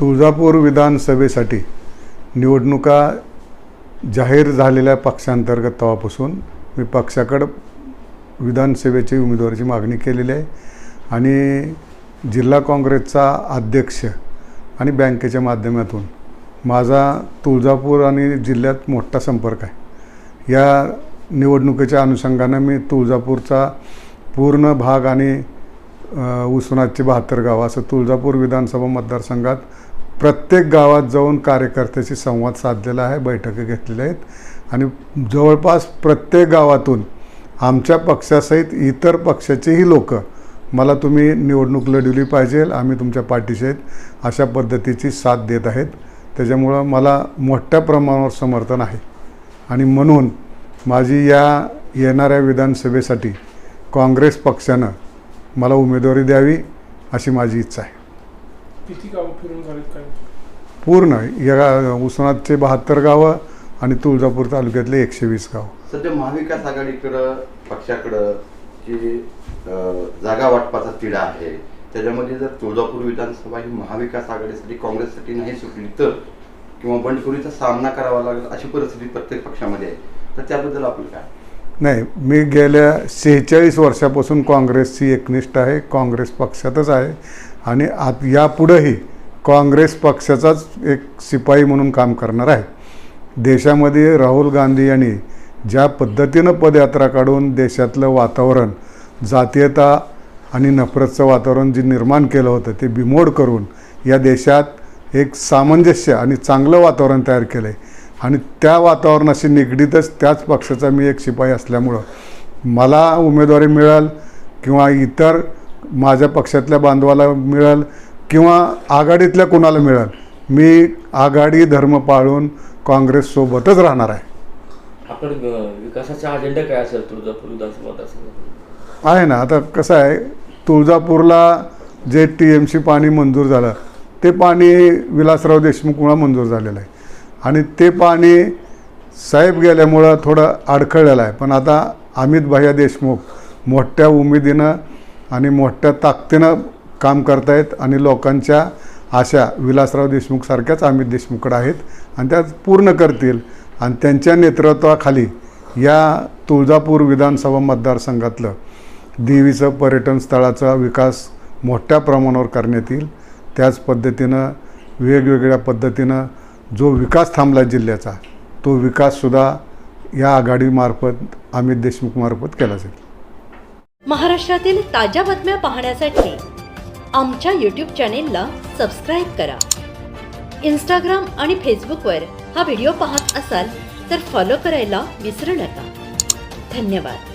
तुळजापूर विधानसभेसाठी निवडणुका जाहीर झालेल्या पक्षांतर्गत तेव्हापासून मी पक्षाकडं विधानसभेची उमेदवारीची मागणी केलेली आहे. आणि जिल्हा काँग्रेसचा अध्यक्ष आणि बँकेच्या माध्यमातून माझा तुळजापूर आणि जिल्ह्यात मोठा संपर्क आहे. या निवडणुकीच्या अनुषंगानं मी तुळजापूरचा पूर्ण भाग आणि अ, बहात्तर गाव असं तुळजापूर विधानसभा मतदारसंघात प्रत्येक गावात जाऊन कार्यकर्त्याशी संवाद साधलेला आहे बैठकी घेतलेल्या आहेत. आणि जवळपास प्रत्येक गावातून आमच्या पक्षासहित इतर पक्षाचेही लोक मला तुम्ही निवडणूक लढवली पाहिजे आम्ही तुमच्या पाठीशी आहेत अशा पद्धतीची साथ देत आहेत. त्याच्यामुळं मला मोठ्या प्रमाणावर समर्थन आहे. आणि म्हणून माझी या येणाऱ्या विधानसभेसाठी काँग्रेस पक्षानं मला उमेदवारी द्यावी अशी माझी इच्छा आहे. किती गावं फिरून झालीत काय? पूर्ण. या उस्मानाबादचे बहात्तर गावं आणि तुळजापूर तालुक्यातले एकशे वीस गावं. सध्या महाविकास आघाडीकडं पक्षाकडं जी अं, जागा वाटपाचा तिढा आहे त्याच्यामध्ये जर तुळजापूर विधानसभा ही महाविकास आघाडीसाठी काँग्रेससाठी नाही सुटली तर किंवा बंडखोरीचा सामना करावा लागेल अशी परिस्थिती प्रत्येक पक्षामध्ये आहे. तर त्याबद्दल आपलं काय? नाही मी गेल्या शेहेचाळीस वर्षापासून काँग्रेसची एकनिष्ठ आहे काँग्रेस पक्षातच आहे आणि आत यापुढंही काँग्रेस पक्षाचाच एक शिपाई म्हणून काम करणार आहे. देशामध्ये राहुल गांधी यांनी ज्या पद्धतीनं पदयात्रा काढून देशातलं वातावरण जातीयता आणि नफरतचं वातावरण जे निर्माण केलं होतं ते बिमोड करून या देशात एक सामंजस्य आणि चांगलं वातावरण तयार केलं आहे आणि त्या वातावरणाशी निगडीतच त्याच पक्षाचा मी एक शिपाई असल्यामुळं मला उमेदवारी मिळेल किंवा इतर माझ्या पक्षातल्या बांधवाला मिळेल किंवा आघाडीतल्या कोणाला मिळेल मी आघाडी धर्म पाळून काँग्रेससोबतच राहणार आहे. आपण विकासाचा अजेंडा काय असेल तुळजापूर आहे ना आता कसं आहे तुळजापूरला जे टी एम सी पाणी मंजूर झालं ते पाणी विलासराव देशमुखमुळं मंजूर झालेलं आहे. आणि ते पाणी साहेब गेल्यामुळं थोडं अडखळलेलं आहे. पण आता अमित भैया देशमुख मोठ्या उमेदीनं आणि मोठ्या ताकदीनं काम करतायत आणि लोकांच्या आशा विलासराव देशमुखसारख्याच अमित देशमुखकडे आहेत आणि त्या पूर्ण करतील. आणि त्यांच्या नेतृत्वाखाली या तुळजापूर विधानसभा मतदारसंघातलं देवीचं पर्यटन स्थळाचा विकास मोठ्या प्रमाणावर करण्यात येईल. त्याच पद्धतीनं वेगवेगळ्या पद्धतीनं जो विकास थांबला जिल्ह्याचा तो विकाससुद्धा या आघाडीमार्फत अमित देशमुखमार्फत केला जाईल. महाराष्ट्रातील ताज्या बातम्या पाहण्यासाठी आमच्या यूट्यूब चॅनेलला सबस्क्राईब करा. इंस्टाग्राम आणि फेसबुकवर हा व्हिडिओ पाहत असाल तर फॉलो करायला विसरू नका. धन्यवाद.